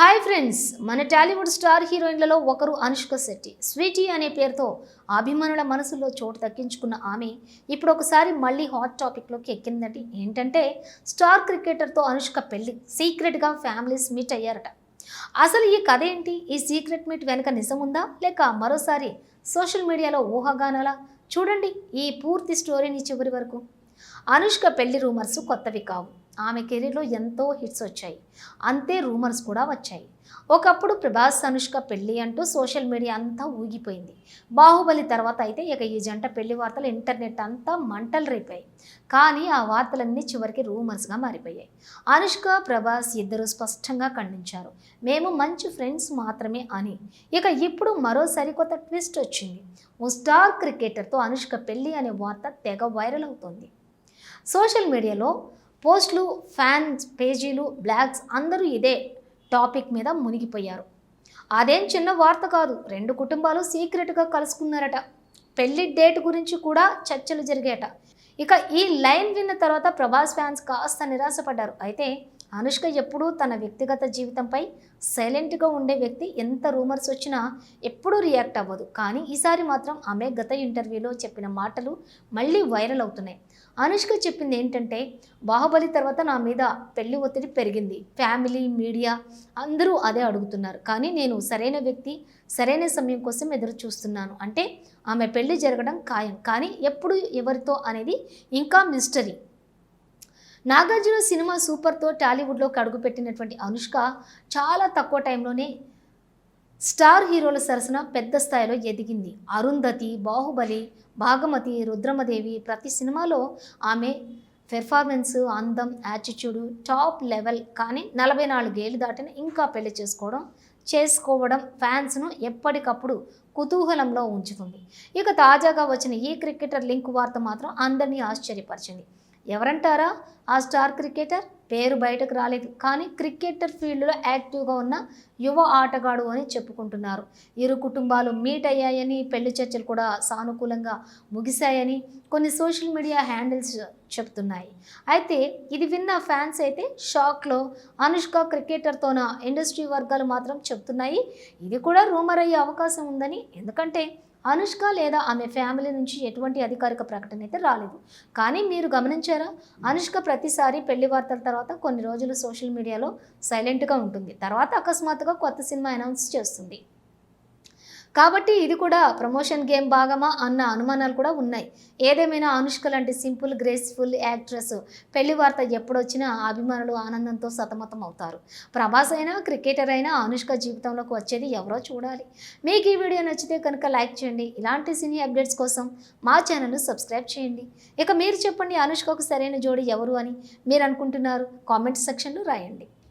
Hi friends మన Tollywood star హీరోయిన్లలో ఒకరు Anushka Shetty. Sweety అనే పేరుతో అభిమానుల మనసులో చోటు దక్కించుకున్న ఆమె ఇప్పుడు ఒకసారి మళ్ళీ హాట్ టాపిక్లోకి ఎక్కిందంటే ఏంటంటే స్టార్ క్రికెటర్తో అనుష్క పెళ్ళి సీక్రెట్గా ఫ్యామిలీస్ మీట్ అయ్యారట. అసలు ఈ కథ ఏంటి? ఈ సీక్రెట్ మీట్ వెనుక నిజం ఉందా? లేక మరోసారి సోషల్ మీడియాలో ఊహాగానాలా? చూడండి ఈ పూర్తి స్టోరీని చివరి వరకు. అనుష్క పెళ్ళి రూమర్స్ కొత్తవి కావు. ఆమె కెరీర్లో ఎంతో హిట్స్ వచ్చాయి. అంతే రూమర్స్ కూడా వచ్చాయి. ఒకప్పుడు ప్రభాస్ అనుష్క పెళ్ళి అంటూ సోషల్ మీడియా అంతా ఊగిపోయింది. బాహుబలి తర్వాత అయితే ఇక ఈ జంట పెళ్ళి వార్తలు ఇంటర్నెట్ అంతా మంటలు రేపాయి. కానీ ఆ వార్తలన్నీ చివరికి రూమర్స్గా మారిపోయాయి. అనుష్క ప్రభాస్ ఇద్దరు స్పష్టంగా ఖండించారు. మేము మంచి ఫ్రెండ్స్ మాత్రమే అని. ఇక ఇప్పుడు మరో సరికొత్త ట్విస్ట్ వచ్చింది. ఓ స్టార్ క్రికెటర్తో అనుష్క పెళ్ళి అనే వార్త తెగ వైరల్ అవుతోంది. సోషల్ మీడియాలో పోస్టులు ఫ్యాన్స్ పేజీలు బ్లాగ్స్ అందరూ ఇదే టాపిక్ మీద మునిగిపోయారు. అదేం చిన్న వార్త కాదు రెండు కుటుంబాలు సీక్రెట్గా కలుసుకున్నారట. పెళ్ళి డేట్ గురించి కూడా చర్చలు జరిగాయట. ఇక ఈ లైన్ విన్న తర్వాత ప్రభాస్ ఫ్యాన్స్ కాస్త నిరాశపడ్డారు. అయితే అనుష్క ఎప్పుడూ తన వ్యక్తిగత జీవితంపై సైలెంట్గా ఉండే వ్యక్తి ఎంత రూమర్స్ వచ్చినా ఎప్పుడూ రియాక్ట్ అవ్వదు. కానీ ఈసారి మాత్రం ఆమె గత ఇంటర్వ్యూలో చెప్పిన మాటలు మళ్ళీ వైరల్ అవుతున్నాయి. అనుష్క చెప్పింది ఏంటంటే బాహుబలి తర్వాత నా మీద పెళ్ళి ఒత్తిడి పెరిగింది. ఫ్యామిలీ మీడియా అందరూ అదే అడుగుతున్నారు. కానీ నేను సరైన వ్యక్తి సరైన సమయం కోసం ఎదురు చూస్తున్నాను. అంటే ఆమె పెళ్ళి జరగడం ఖాయం. కానీ ఎప్పుడు ఎవరితో అనేది ఇంకా మిస్టరీ. నాగార్జున సినిమా సూపర్తో టాలీవుడ్లోకి అడుగుపెట్టినటువంటి అనుష్క చాలా తక్కువ టైంలోనే స్టార్ హీరోల సరసన పెద్ద స్థాయిలో ఎదిగింది. అరుంధతి బాహుబలి భాగమతి రుద్రమదేవి ప్రతి సినిమాలో ఆమె పెర్ఫార్మెన్స్ అందం యాటిట్యూడ్ టాప్ లెవెల్ కానీ నలభై నాలుగేళ్ళు దాటిన ఇంకా పెళ్ళి చేసుకోవడం చేసుకోవడం ఫ్యాన్స్ను ఎప్పటికప్పుడు కుతూహలంలో ఉంచుతుంది. ఇక తాజాగా వచ్చిన ఈ క్రికెటర్ లింక్ వార్త మాత్రం అందరినీ ఆశ్చర్యపరిచింది. ఎవరంటారా? ఆ స్టార్ క్రికెటర్? పేరు బయటకు రాలేదు. కానీ క్రికెటర్ ఫీల్డ్లో యాక్టివ్గా ఉన్న యువ ఆటగాడు అని చెప్పుకుంటున్నారు. ఇరు కుటుంబాలు మీట్ అయ్యాయని పెళ్ళి చర్చలు కూడా సానుకూలంగా ముగిశాయని కొన్ని సోషల్ మీడియా హ్యాండిల్స్ చెప్తున్నాయి. అయితే ఇది విన్న ఫ్యాన్స్ అయితే షాక్లో అనుష్క క్రికెటర్తోన ఇండస్ట్రీ వర్గాలు మాత్రం చెప్తున్నాయి. ఇది కూడా రూమర్ అయ్యే అవకాశం ఉందని. ఎందుకంటే అనుష్క లేదా ఆమె ఫ్యామిలీ నుంచి ఎటువంటి అధికారిక ప్రకటన అయితే రాలేదు. కానీ మీరు గమనించారా? అనుష్క ప్రతిసారి పెళ్ళి వార్తల తర్వాత కొన్ని రోజులు సోషల్ మీడియాలో సైలెంట్గా ఉంటుంది. తర్వాత అకస్మాత్తుగా కొత్త సినిమా అనౌన్స్ చేస్తుంది. కాబట్టి ఇది కూడా ప్రమోషన్ గేమ్ భాగమా అన్న అనుమానాలు కూడా ఉన్నాయి. ఏదేమైనా అనుష్క లాంటి సింపుల్ గ్రేస్ఫుల్ యాక్ట్రెస్ పెళ్ళి వార్త ఎప్పుడొచ్చినా అభిమానులు ఆనందంతో సతమతం అవుతారు. ప్రభాస్ అయినా క్రికెటర్ అయినా అనుష్క జీవితంలోకి వచ్చేది ఎవరో చూడాలి. మీకు ఈ వీడియో నచ్చితే కనుక లైక్ చేయండి. ఇలాంటి సినీ అప్డేట్స్ కోసం మా ఛానల్ను సబ్స్క్రైబ్ చేయండి. ఇక మీరు చెప్పండి అనుష్కకు సరైన జోడి ఎవరు అని. మీరు అనుకుంటున్నారు కామెంట్ సెక్షన్లో రాయండి.